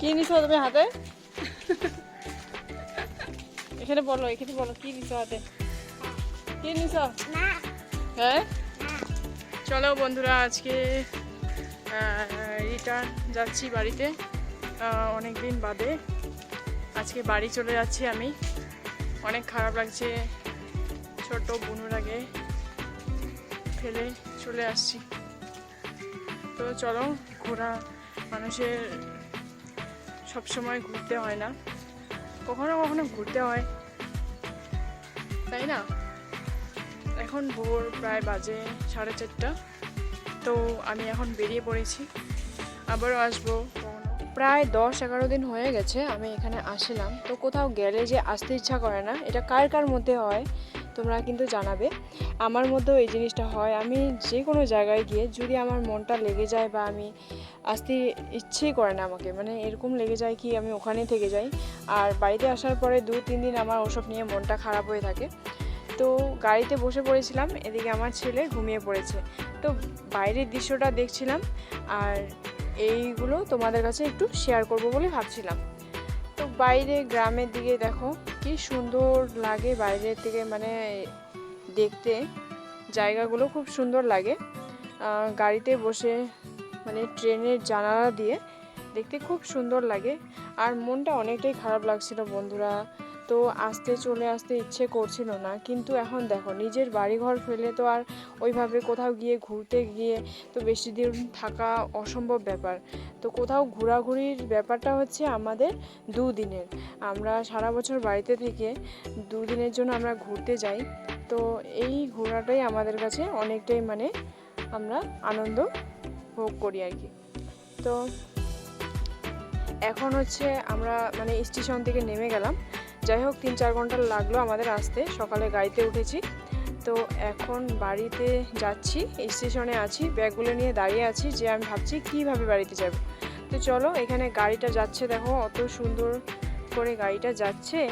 কি নিছো তুমি হাতে? এখানে বলো এখানে বলো কি নিছো হাতে? কি নিছো? হ্যাঁ? চলো বন্ধুরা আজকে রিটার্ন যাচ্ছি বাড়িতে অনেক দিন বাদে। আজকে বাড়ি চলে যাচ্ছি আমি। অনেক খারাপ লাগছে। ছোট বোনুর আগে ফেলে চলে আসছি। তো চলো ঘোরা মানুষের সব সময় ঘুরতে হয় না। কখনো কখনো ঘুরতে হয়। তাই না? এখন ভোর প্রায় বাজে সাড়ে চারটা। তো আমি এখন বেরিয়ে পড়েছি। আবারও আসব। প্রায় দশ এগারো দিন হয়ে গেছে আমি এখানে আসলাম। তো কোথাও গেলে যে আসতে ইচ্ছা করে না, এটা কার কার মধ্যে হয় তোমরা কিন্তু জানাবে। আমার মধ্যেও এই জিনিসটা হয়। আমি যে কোনো জায়গায় গিয়ে যদি আমার মনটা লেগে যায় বা আমি আসতে ইচ্ছেই করে না আমাকে মানে এরকম লেগে যায় কি আমি ওখানেই থেকে যাই। আর বাড়িতে আসার পরে দু, তিন দিন আমার ওসব নিয়ে মনটা খারাপ হয়ে থাকে। তো গাড়িতে বসে পড়েছিলাম, এদিকে আমার ছেলে ঘুমিয়ে পড়েছে। তো বাইরের দৃশ্যটা দেখছিলাম আর এইগুলো তোমাদের কাছে একটু শেয়ার করব বলে ভাবছিলাম। তো বাইরে গ্রামের দিকে দেখো, কি সুন্দর লাগে বাইরের থেকে মানে দেখতে জায়গাগুলো খুব সুন্দর লাগে। গাড়িতে বসে মানে ট্রেনের জানালা দিয়ে দেখতে খুব সুন্দর লাগে। আর মনটা অনেকটাই খারাপ লাগছিল বন্ধুরা। তো আসতে চলে আসতে ইচ্ছে করছিল না। কিন্তু এখন দেখো, নিজের বাড়িঘর ফেলে তো আর ওইভাবে কোথাও গিয়ে ঘুরতে গিয়ে তো বেশি দিন থাকা অসম্ভব ব্যাপার। তো কোথাও ঘোরাঘুরির ব্যাপারটা হচ্ছে আমাদের দুদিনের। আমরা সারা বছর বাড়িতে থেকে দুদিনের জন্য আমরা ঘুরতে যাই। তো এই ঘোরাটাই আমাদের কাছে অনেকটাই মানে আমরা আনন্দ ভোগ করি আর কি। তো এখন হচ্ছে আমরা মানে স্টেশন থেকে নেমে গেলাম। যাই হোক, তিন চার ঘণ্টা লাগল আমাদের আসতে। সকালে গাড়িতে উঠেছি। তো এখন বাড়িতে যাচ্ছি, স্টেশনে আছি, ব্যাগগুলো নিয়ে দাঁড়িয়ে আছি যে আমি ভাবছি কীভাবে বাড়িতে যাব। তো চলো, এখানে গাড়িটা যাচ্ছে দেখো, অত সুন্দর করে গাড়িটা যাচ্ছে।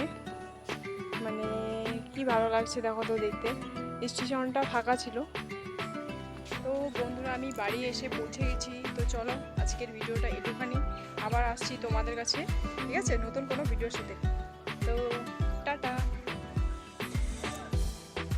মানে কি ভালো লাগছে দেখো তো দেখতে। স্টেশনটা ফাঁকা ছিল। তো বন্ধুরা, আমি বাড়ি এসে পৌঁছে গেছি তো চলো, আজকের ভিডিওটা একটুখানি আবার আসছি তোমাদের কাছে। ঠিক আছে? নতুন কোনো ভিডিওর সাথে। তো টাটা।